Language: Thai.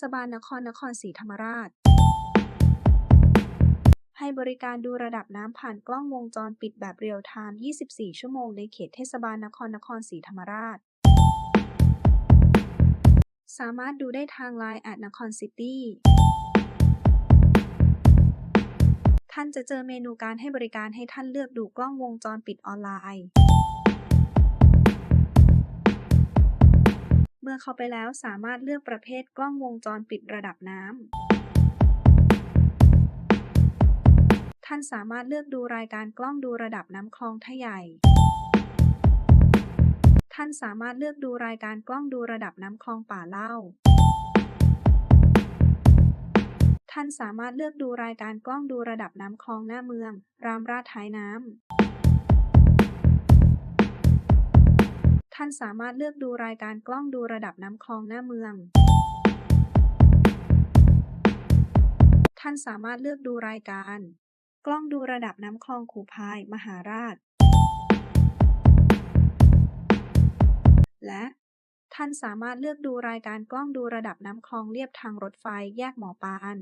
ศบาลนครนครศรีธรรมราช ให้บริการดูระดับน้ำผ่านกล้องวงจรปิดแบบเรียลไทม์ 24 ชั่วโมงในเขตเทศบาลนครนครศรีธรรมราช สามารถดูได้ทาง Line แอดนครซิตี้ท่านจะเจอเมนูการให้บริการให้ท่านเลือกดูกล้องวงจรปิดออนไลน์ เมื่อเข้าไปแล้วสามารถเลือกประเภทกล้องวงจรปิดระดับน้ำ ท่านสามารถเลือกดูรายการกล้องดูระดับน้ำคลองท่าใหญ่ ท่านสามารถเลือกดูรายการกล้องดูระดับน้ำคลองป่าเล่า ท่านสามารถเลือกดูรายการกล้องดูระดับน้ำคลองหน้าเมือง รามราชท้ายน้ำานสามารถเลือกดูรายการกล้องดูระดับน้ำคลองหน้าเมือง ท่านสามารถเลือกดูรายการ กล้องดูระดับน้ำคลองขู่พาย มหาราช และ ท่านสามารถเลือกดูรายการกล้องดูระดับน้ำคลองเลียบทางรถไฟแยกหมอปาน